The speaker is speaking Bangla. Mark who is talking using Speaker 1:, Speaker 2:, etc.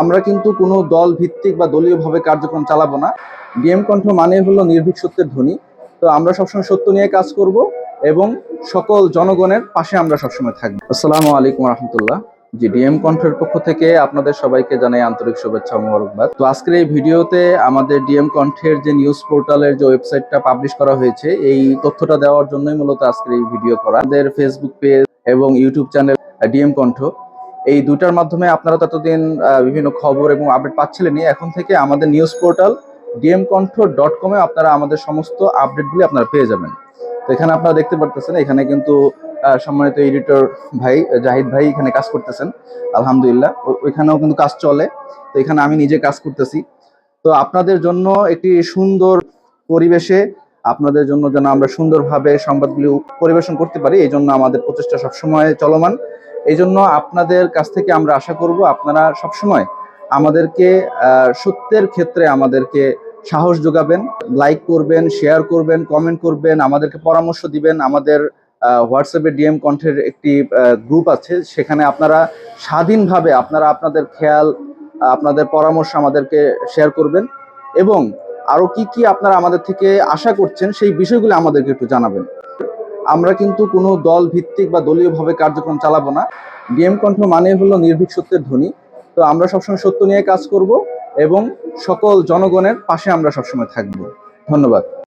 Speaker 1: আমরা কিন্তু কোনো দল ভিত্তিক বা দলীয়ভাবে কার্যক্রম চালাবো না। ডিএম কণ্ঠ মানে হলো নির্ভীক সত্যের ধ্বনি। তো আমরা সবসময় সত্য নিয়ে কাজ করব এবং সকল জনগণের পাশে আমরা সবসময় থাকব। আসসালামু আলাইকুম রহমতুল্লাহ। জি ডিএম কণ্ঠের পক্ষ থেকে আপনাদের সবাইকে জানাই আন্তরিক শুভেচ্ছা মোবারকবাদ। তো আজকের এই ভিডিওতে আমাদের ডিএম কণ্ঠের যে নিউজ পোর্টালের যে ওয়েবসাইটটা পাবলিশ করা হয়েছে, এই তথ্যটা দেওয়ার জন্যই মূলত আজকের এই ভিডিও করা। আমাদের ফেসবুক পেজ এবং ইউটিউব চ্যানেল ডিএম কণ্ঠ। এই দুটার মাধ্যমে আপনারা ততদিন বিভিন্ন খবর এবং আপডেট পাচ্ছিলেনই। এখন থেকে আমাদের news portal DM Kantha dot কমে আপনারা আমাদের সমস্ত আপডেটগুলি আপনারা পেয়ে যাবেন। তো এখানে আপনারা দেখতে পারতেছেন, এখানে কিন্তু সম্মানিত এডিটর ভাই, জাহিদ ভাই এখানে কাজ করতেছেন, আলহামদুলিল্লাহ। ওইখানেও কিন্তু কাজ চলে। তো এখানে আমি নিজে কাজ করতেছি। তো আপনাদের জন্য একটি সুন্দর পরিবেশে আপনাদের জন্য যেন আমরা সুন্দরভাবে সংবাদগুলি পরিবেশন করতে পারি, এই জন্য আমাদের প্রচেষ্টা সবসময় চলমান। এই জন্য আপনাদের কাছ থেকে আমরা আশা করব আপনারা সবসময় আমাদেরকে সত্যের ক্ষেত্রে আমাদেরকে সাহস যোগাবেন লাইক করবেন শেয়ার করবেন কমেন্ট করবেন, আমাদেরকে পরামর্শ দিবেন। আমাদের হোয়াটসঅ্যাপে ডিএম কণ্ঠের একটি গ্রুপ আছে, সেখানে আপনারা স্বাধীনভাবে আপনারা আপনাদের খেয়াল, আপনাদের পরামর্শ আমাদেরকে শেয়ার করবেন এবং আরও কি কি আপনারা আমাদের থেকে আশা করছেন, সেই বিষয়গুলো আমাদেরকে একটু জানাবেন। আমরা কিন্তু কোনো দল ভিত্তিক বা দলীয়ভাবে কার্যক্রম চালাবো না। ডিএম কণ্ঠ মানে হলো নির্ভীক সত্যের ধ্বনি। তো আমরা সবসময় সত্য নিয়ে কাজ করব এবং সকল জনগণের পাশে আমরা সবসময় থাকব। ধন্যবাদ।